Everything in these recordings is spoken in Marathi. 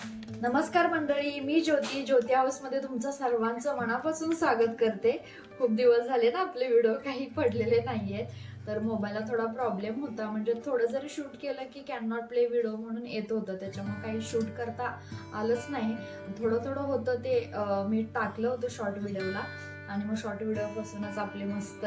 नमस्कार मंडळी मी ज्योती. ज्योती हाऊसमध्ये तुमचं सर्वांचं मनापासून स्वागत करते. खूप दिवस झाले ना आपले व्हिडिओ काही पडलेले नाहीयेत. तर मोबाईलला थोडा प्रॉब्लेम होता. म्हणजे थोडं जरी शूट केलं की कॅन नॉट प्ले व्हिडिओ म्हणून येत होतं. त्याच्यामुळे काही शूट करता आलंच नाही. थोडं थोडं होतं ते मी टाकलं होतं शॉर्ट व्हिडिओला आणि मग शॉर्ट व्हिडिओपासूनच आपले मस्त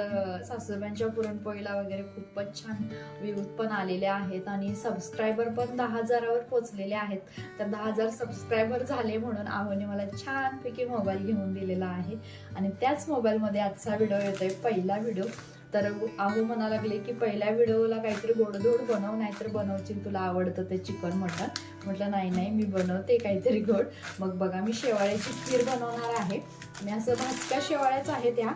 सासूबाईंच्या पुरणपोळीला वगैरे खूपच छान व्ह्यूज पण आलेले आहेत आणि सबस्क्रायबर पण दहा हजारावर पोचलेले आहेत. तर दहा हजार सबस्क्रायबर झाले म्हणून आहोने मला छानपैकी मोबाईल घेऊन दिलेला आहे. आणि त्याच मोबाईलमध्ये आजचा व्हिडिओ येतो आहे पहिला व्हिडिओ तर आहो म्हणा लागले की पहिल्या व्हिडिओला काहीतरी गोडधोड बनव नाहीतर बनवची तुला आवडतं ते चिकन मटन म्हटलं नाही नाही मी बनवते काहीतरी गोड. मग बघा मी शेवाळ्याची खीर बनवणार आहे. मी असं भाजक्या शेवाळ्याच आहे त्या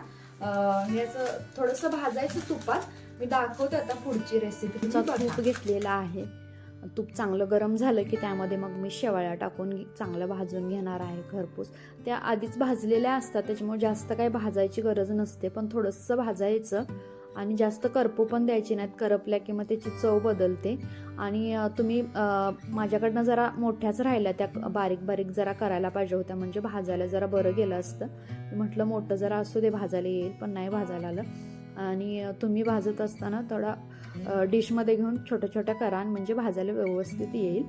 हे असं थोडंसं भाजायचं तुपात. मी दाखवते आता पुढची रेसिपी तूप घेतलेला आहे. तूप चांगलं गरम झालं की त्यामध्ये मग मी शेवाळ्या टाकून चांगलं भाजून घेणार आहे खरपूस त्या आधीच भाजलेल्या असतात त्याच्यामुळे जास्त काही भाजायची गरज नसते पण थोडंसं भाजायचं. आणि जास्त करपू पण द्यायची नाहीत करपल्या की मग त्याची चव बदलते. आणि तुम्ही माझ्याकडनं जरा मोठ्याच राहिल्या त्या बारीक बारीक जरा करायला पाहिजे होत्या. म्हणजे भाजायला जरा बरं गेलं असतं. म्हटलं मोठं जरा असू दे भाजायला येईल पण नाही भाजायला आलं. आणि तुम्ही भाजत असताना थोडा डिशमध्ये घेऊन छोट्या छोट्या करा म्हणजे भाजायला व्यवस्थित येईल.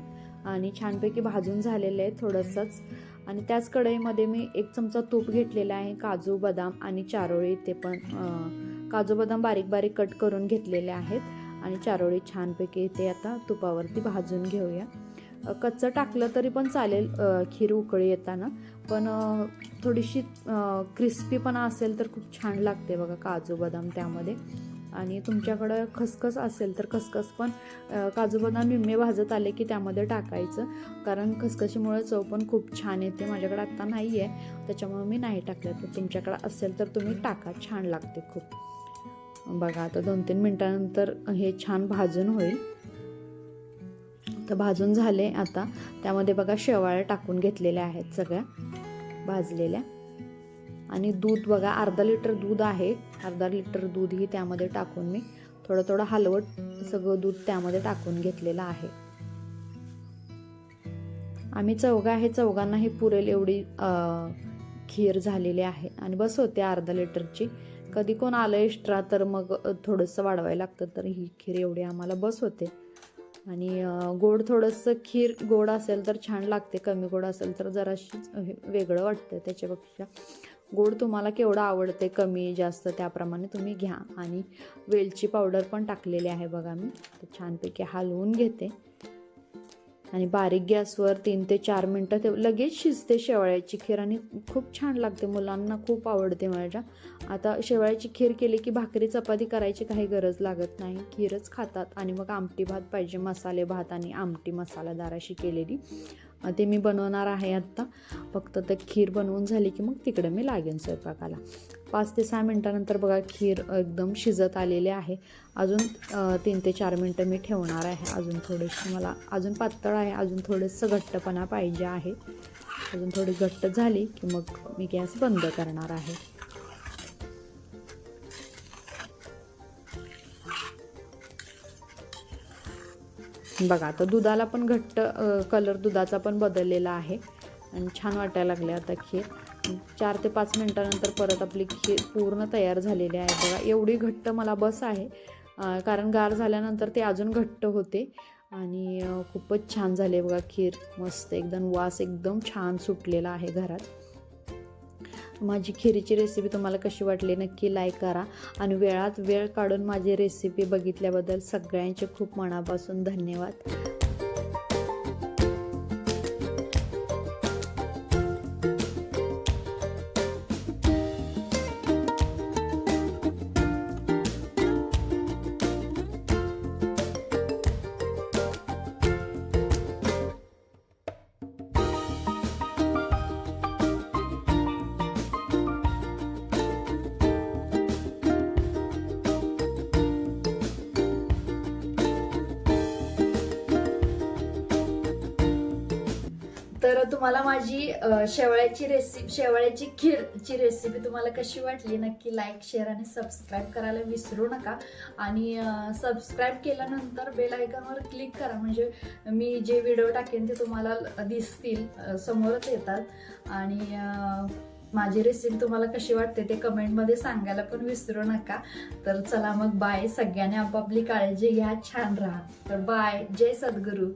आणि छानपैकी भाजून झालेलं आहे थोडंसंच. आणि त्याच कढईमध्ये मी एक चमचा तूप घेतलेला आहे काजू बदाम आणि चारोळी ते पण काजू बदाम बारीक बारीक कट करून घेतलेले आहेत आणि चारोळी छानपैकी ते आता तुपावरती भाजून घेऊया. कच्चं टाकलं तरी पण चालेल खीर उकळी येताना. पण थोडीशी क्रिस्पी पण असेल तर खूप छान लागते बघा काजू बदाम त्यामध्ये. आणि तुमच्याकडं खसखस असेल तर खसखस पण काजू बदाम निम्मे भाजत आले की त्यामध्ये टाकायचं. कारण खसखशीमुळे चव पण खूप छान येते. माझ्याकडे आत्ता नाही आहे त्याच्यामुळे मी नाही टाकलं. तर तुमच्याकडं असेल तर तुम्ही टाका छान लागते खूप. बघा आता दोन तीन मिनटानंतर हे छान भाजून होईल. तर भाजून झाले आता. त्यामध्ये बघा शेवाळ्या टाकून घेतलेल्या आहेत सगळ्या भाजलेल्या. आणि दूध बघा अर्धा लिटर दूध आहे. अर्धा लिटर दूधही त्यामध्ये टाकून मी थोडं थोडं हलवत सगळं दूध त्यामध्ये टाकून घेतलेलं आहे. आम्ही चौघा आहे चौघांनाही पुरेल एवढी खीर झालेली आहे. आणि बस होते अर्धा लिटरची. कधी कोण आलं एक्स्ट्रा तर मग थोडंसं वाढवायला लागतं. तर ही खीर एवढी आम्हाला बस होते. आणि गोड थोडंसं खीर गोड असेल तर छान लागते. कमी गोड असेल तर जराशी हे वेगळं वाटतं त्याच्यापेक्षा. गोड तुम्हाला केवढं आवडते कमी जास्त त्याप्रमाणे तुम्ही घ्या. आणि वेलची पावडर पण टाकलेली आहे बघा मी. तर छानपैकी हलवून घेते. आणि बारीक गॅसवर तीन ते चार मिनटं ते लगेच शिजते शेवाळ्याची खीर आणि खूप छान लागते मुलांना खूप आवडते माझ्या. आता शेवाळ्याची खीर केली की भाकरी चपाती करायची काही गरज लागत नाही. खीरच खातात आणि मग आमटी भात पाहिजे मसाले भात आणि आमटी मसालादार अशी केलेली. ते मी बनवणार आहे आत्ता. फक्त ते खीर बनवून झाली की मग तिकडे मी लागेन स्वयंपाकाला. पाच ते सहा मिनटानंतर बघा खीर एकदम शिजत आलेली आहे. अजून तीन ते चार मिनटं मी ठेवणार आहे. अजून थोडीशी मला अजून पातळ आहे. अजून थोडंसं घट्टपणा पाहिजे आहे. अजून थोडी घट्ट झाली की मग मी गॅस बंद करणार आहे. बघा आता दुधाला पण घट्ट कलर दुधाचा पण बदललेला आहे. आणि छान वाटायला लागले आता खीर. चार ते पाच मिनटानंतर परत आपली खीर पूर्ण तयार झालेली आहे. बघा एवढी घट्ट मला बस आहे. कारण गार झाल्यानंतर ते अजून घट्ट होते. आणि खूपच छान झाले बघा खीर. मस्त एकदम वास एकदम छान सुटलेला आहे घरात. माझी खिरीची रेसिपी तुम्हाला कशी वाटली नक्की लाईक करा. आणि वेळात वेळ काढून माझी रेसिपी बघितल्याबद्दल सगळ्यांचे खूप मनापासून धन्यवाद. तर तुम्हाला माझी शेवाळ्याची शेवळ्याची रेसिपी शेवळ्याची खीरची रेसिपी तुम्हाला कशी वाटली नक्की लाईक शेअर आणि सबस्क्राईब करायला विसरू नका. आणि सबस्क्राईब केल्यानंतर बेल आयकॉनवर क्लिक करा. म्हणजे मी जे व्हिडिओ टाकेन ते तुम्हाला दिसतील समोरच येतात. आणि माझी रेसिपी तुम्हाला कशी वाटते ते कमेंटमध्ये सांगायला पण विसरू नका. तर चला मग बाय सगळ्यांनी आपापली काळजी घ्या. छान राहा. तर बाय जय सद्गुरू.